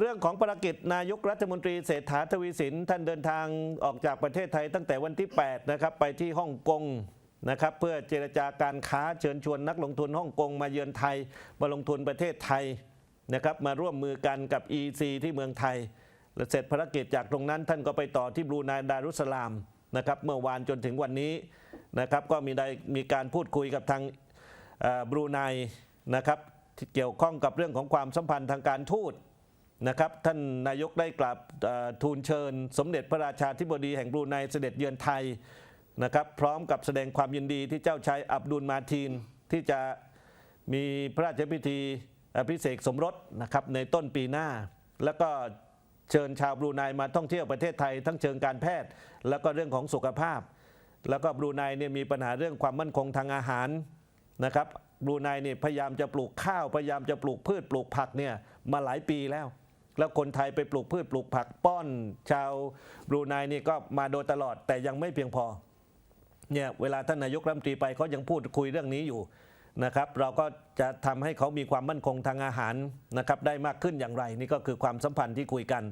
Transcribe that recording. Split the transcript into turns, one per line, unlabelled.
เรื่องของภารกิจนายกรัฐมนตรีเศรษฐาทวีสิน ท่านเดินทางออกจากประเทศไทยตั้งแต่วันที่ 8 นะครับ ไปที่ฮ่องกงนะครับเพื่อเจรจาการค้าเชิญชวนนักลงทุนฮ่องกงมาเยือนไทย มาลงทุนประเทศไทยนะครับมาร่วมมือกันกับ EC ที่เมืองไทยและเสร็จภารกิจจากตรงนั้นท่านก็ไปต่อที่บรูไนดารุสลามนะครับเมื่อวานจนถึงวันนี้นะครับก็มีได้มีการพูดคุยกับทางบรูไนนะครับเกี่ยวข้องกับเรื่องของความสัมพันธ์ทางการทูต นะครับท่านนายกได้กราบทูลเชิญ สมเด็จพระราชาธิบดีแห่งบรูไนเสด็จเยือนไทยนะครับพร้อมกับแสดงความยินดีที่เจ้าชายอับดุลมาทีนที่จะมีพระราชพิธีอภิเษกสมรสนะครับในต้นปีหน้า แล้วก็เชิญชาวบรูไนมาท่องเที่ยวประเทศไทย ทั้งเชิงการแพทย์ แล้วก็เรื่องของสุขภาพ แล้วก็บรูไนเนี่ยมีปัญหาเรื่องความมั่นคงทางอาหารนะครับบรูไนเนี่ยพยายามจะปลูกข้าวพยายามจะปลูกพืชปลูกผักเนี่ยมาหลายปีแล้ว แล้วคนไทยไปปลูกพืชปลูกผักป้อนชาวบรูไนนี่ก็มาโดยตลอดแต่ยังไม่เพียงพอเนี่ยเวลาท่านนายกรัฐมนตรีไปเขายังพูดคุยเรื่องนี้อยู่นะครับ เราก็จะทำให้เขามีความมั่นคงทางอาหารนะครับได้มากขึ้นอย่างไร นี่ก็คือความสัมพันธ์ที่คุยกัน